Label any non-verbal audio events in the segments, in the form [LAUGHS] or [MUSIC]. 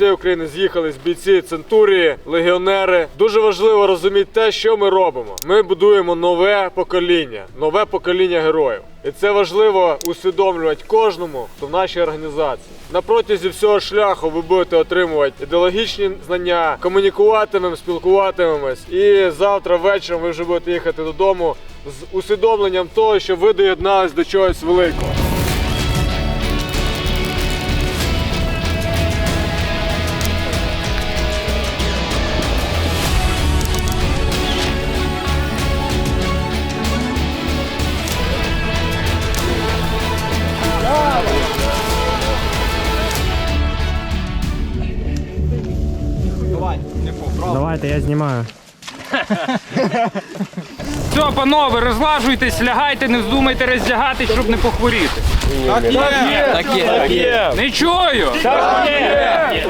всієї України з'їхались бійці Центурії, легіонери. Дуже важливо розуміти те, що ми робимо. Ми будуємо нове покоління, нове покоління героїв. І це важливо усвідомлювати кожному, хто в нашій організації. На протязі всього шляху ви будете отримувати ідеологічні знання, комунікуватимемо, спілкуватимемось. І завтра вечором ви вже будете їхати додому з усвідомленням того, що ви доєднались до чогось великого. Давайте, я знімаю. [LAUGHS] Все, панове, розлажуйтесь, лягайте, не вздумайте роздягатись, щоб не похворіти. Так є. Так є. Не чую. Так є.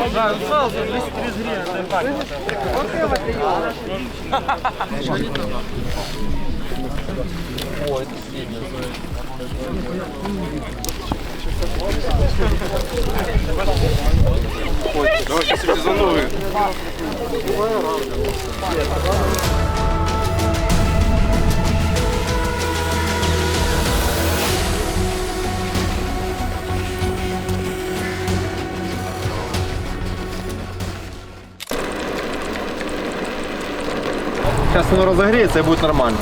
Зараз воно розогріється і буде нормально.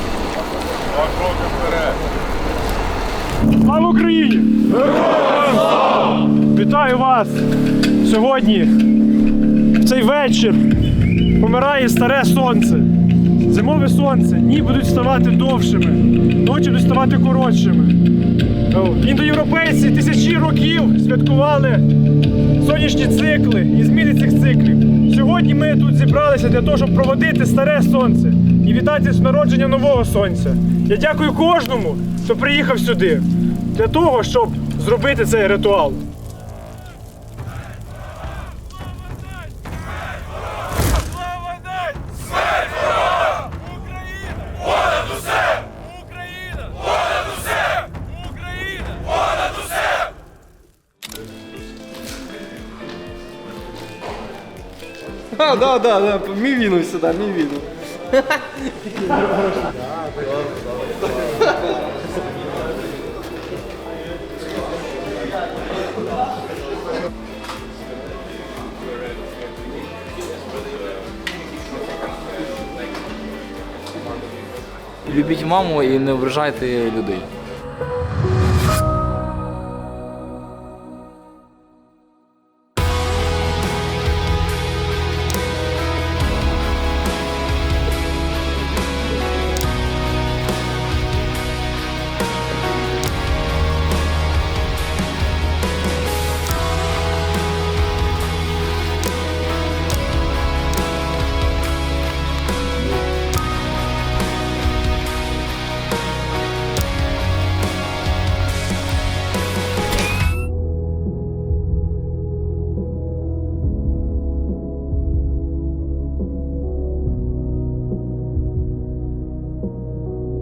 Слава Україні! Вітаю вас! Сьогодні, в цей вечір, помирає старе сонце. Зимове сонце. Дні будуть ставати довшими, ночі будуть ставати коротшими. Індоєвропейці тисячі років святкували сонячні цикли і зміни цих циклів. Сьогодні ми тут зібралися для того, щоб проводити старе сонце і вітати з народження нового сонця. Я дякую кожному, хто приїхав сюди для того, щоб зробити цей ритуал. А, да, да, да, мій віну сюди, мій віну. Любіть маму і не ображайте людей.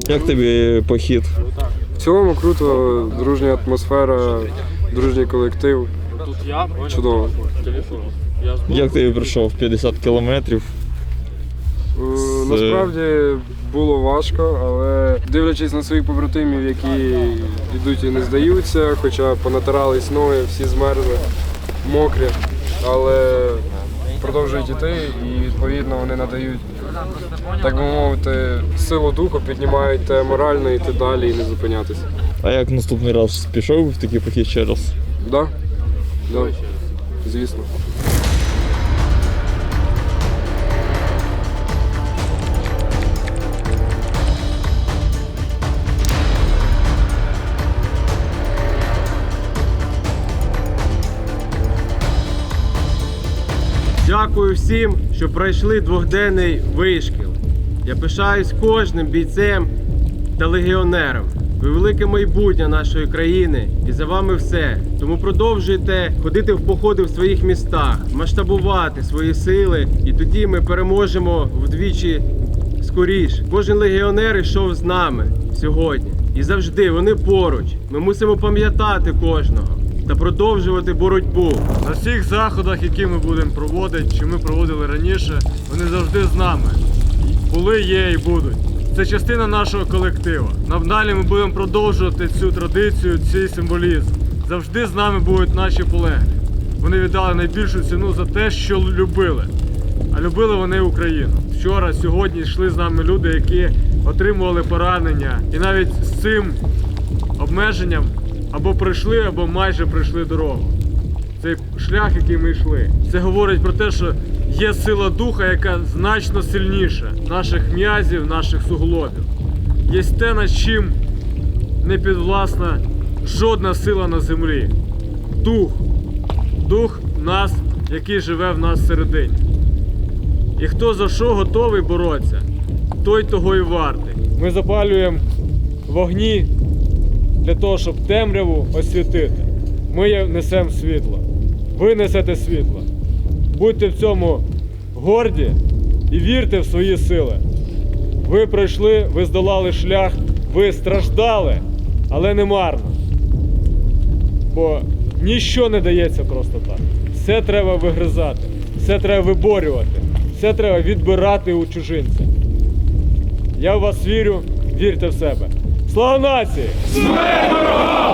Як тобі похід? В цілому круто, дружня атмосфера, дружній колектив. Чудово. Як тобі пройшов 50 кілометрів? Е, Насправді було важко, але дивлячись на своїх побратимів, які йдуть і не здаються, хоча понатирались ноги, всі змерзли, мокрі, але продовжують іти і відповідно вони надають, так би мовити, силу духу, піднімають те морально йти далі і не зупинятися. А як наступний раз пішов в такий похід ще раз? Да? Да. Звісно. Дякую всім, що пройшли двохденний вишкіл. Я пишаюсь кожним бійцем та легіонером. Ви велике майбутнє нашої країни, і за вами все. Тому продовжуйте ходити в походи в своїх містах, масштабувати свої сили, і тоді ми переможемо вдвічі скоріш. Кожен легіонер йшов з нами сьогодні. І завжди вони поруч. Ми мусимо пам'ятати кожного. Та продовжувати боротьбу. На всіх заходах, які ми будемо проводити, чи ми проводили раніше, вони завжди з нами. Були, є і будуть. Це частина нашого колектива. Надалі ми будемо продовжувати цю традицію, цей символізм. Завжди з нами будуть наші полеглі. Вони віддали найбільшу ціну за те, що любили. А любили вони Україну. Вчора, сьогодні йшли з нами люди, які отримували поранення. І навіть з цим обмеженням або пройшли, або майже пройшли дорогу. Цей шлях, який ми йшли, це говорить про те, що є сила духа, яка значно сильніша наших м'язів, наших суглобів. Є те, над чим не підвласна жодна сила на землі. Дух. Дух нас, який живе в нас всередині. І хто за що готовий боротися, той того і вартий. Ми запалюємо вогні для того, щоб темряву освітити. Ми несемо світло. Ви несете світло. Будьте в цьому горді і вірте в свої сили. Ви пройшли, ви здолали шлях, ви страждали, але не марно. Бо ніщо не дається просто так. Все треба вигризати, все треба виборювати, все треба відбирати у чужинця. Я в вас вірю, вірте в себе. Слава нації! Смерть!